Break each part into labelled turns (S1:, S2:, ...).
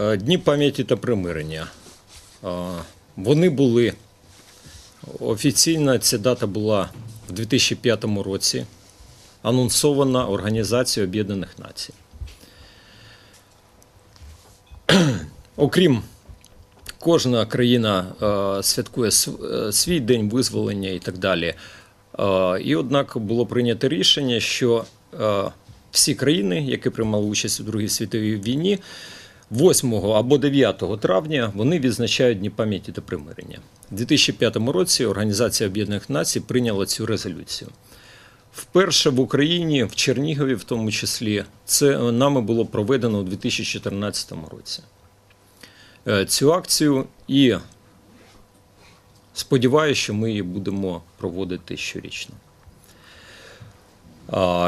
S1: Е, Дні пам'яті та примирення. Е, Вони були офіційно ця дата була в 2005 році анонсована Організацією Об'єднаних Націй. Окрім кожна країна е, святкує свій день визволення і так далі. І однак було прийнято рішення, що всі країни, які приймали участь у Другій світовій війні, 8 або 9 травня вони відзначають Дні пам'яті та примирення. У 2005 році Організація Об'єднаних Націй прийняла цю резолюцію. Вперше в Україні, в Чернігові, в тому числі, це нами було проведено у 2014 році е, цю акцію і сподіваюся, що ми її будемо проводити щорічно.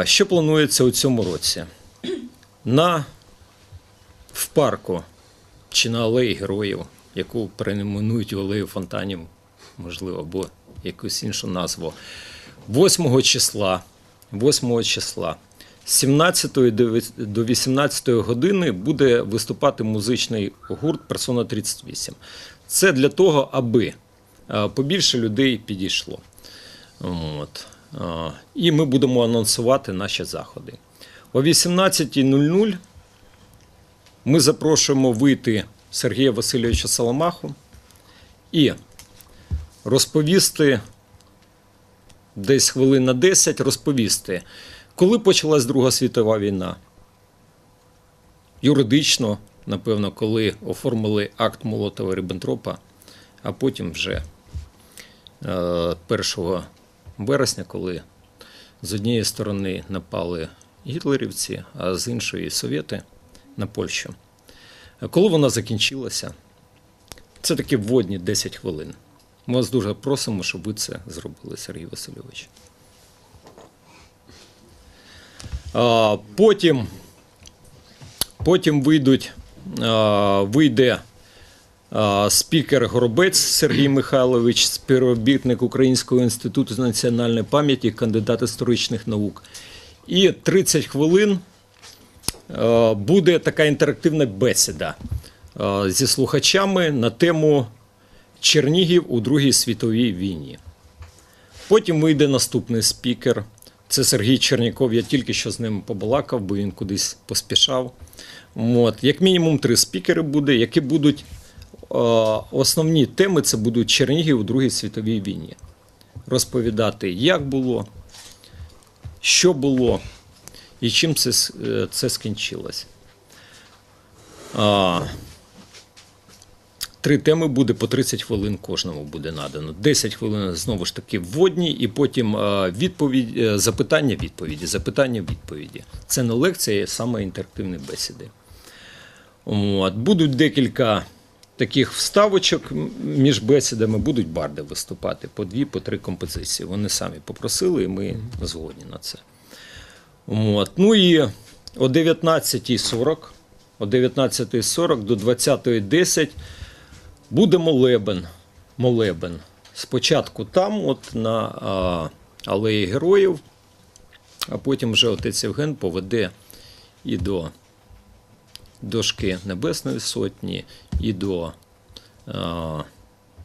S1: Що планується у цьому році? На в парку чи на алеї героїв, яку перейменують у алею фонтанів, можливо, або якусь іншу назву. 8 числа, 8 числа з 17 до 18 години буде виступати музичний гурт Персона 38. Це для того, аби е, побільше людей підійшло. От. Е, І ми будемо анонсувати наші заходи. О 18.00 ми запрошуємо вийти Сергія Васильовича Соломаху і розповісти десь хвилин на 10 розповісти, коли почалась Друга світова війна. Юридично, напевно, коли оформили акт Молотова Ріббентропа, а потім вже е, 1 вересня, коли з однієї сторони напали гітлерівці, а з іншої совєти на Польщу. Коли вона закінчилася, це такі вводні 10 хвилин. Ми вас дуже просимо, щоб ви це зробили, Сергій Васильович. Потім, потім вийдуть, вийде спікер Горобець Сергій Михайлович, співробітник Українського інституту національної пам'яті, кандидат історичних наук. І 30 хвилин буде така інтерактивна бесіда е, зі слухачами на тему Чернігів у Другій світовій війні. Потім вийде наступний спікер. Це Сергій Черняков. Я тільки що з ним побалакав, бо він кудись поспішав. От. Як мінімум три спікери буде, які будуть е, основні теми це будуть Чернігів у Другій світовій війні. Розповідати, як було, що було і чим це, е, це скінчилось. А, Три теми буде по 30 хвилин кожному буде надано. 10 хвилин знову ж таки вводні, і потім відповідь, е, запитання, відповіді, запитання, відповіді. Це не лекція, а саме інтерактивні бесіди. От. Будуть декілька таких вставочок між бесідами, будуть барди виступати по дві, по три композиції. Вони самі попросили, і ми згодні на це. От. Ну і о 19.40, о 19.40 до 20.10 буде молебен. молебен. Спочатку там, от на а, Алеї Героїв, а потім вже отець Євген поведе і до дошки Небесної Сотні, і до а,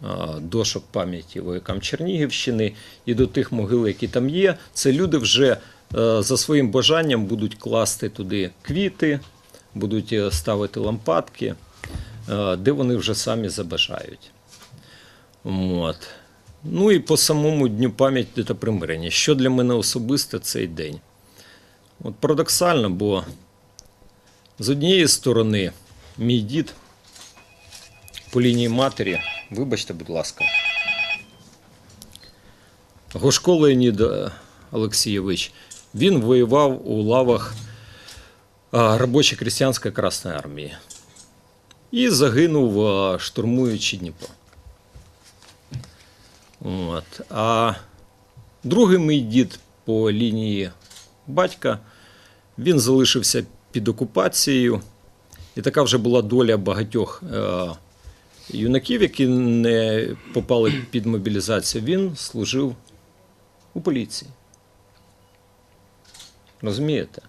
S1: а, дошок пам'яті воякам Чернігівщини, і до тих могил, які там є. Це люди вже за своїм бажанням будуть класти туди квіти, будуть е, ставити лампадки, е, де вони вже самі забажають. От. Ну і по самому Дню пам'яті та примирення. Що для мене особисто цей день? От парадоксально, бо з однієї сторони, мій дід по лінії матері, вибачте, будь ласка, Гошко Леонід е, Олексійович, він воював у лавах а, робочо-крестьянської Красної армії і загинув, штурмуючи Дніпро. От. А другий мій дід по лінії батька він залишився під окупацією. І така вже була доля багатьох е, юнаків, які не попали під мобілізацію. Він служив у поліції. Розумієте?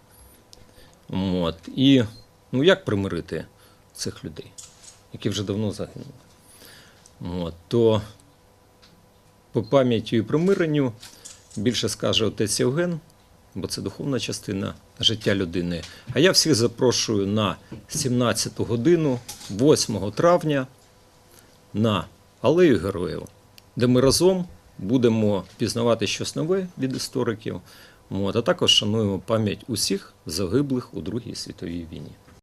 S1: От. І ну як примирити? цих людей, які вже давно загинули. От, то по пам'яті і примиренню більше скаже отець Євген, бо це духовна частина життя людини. А я всіх запрошую на 17 годину, 8 травня, на Алею Героїв, де ми разом будемо пізнавати щось нове від істориків. От, а також шануємо пам'ять усіх загиблих у Другій світовій війні.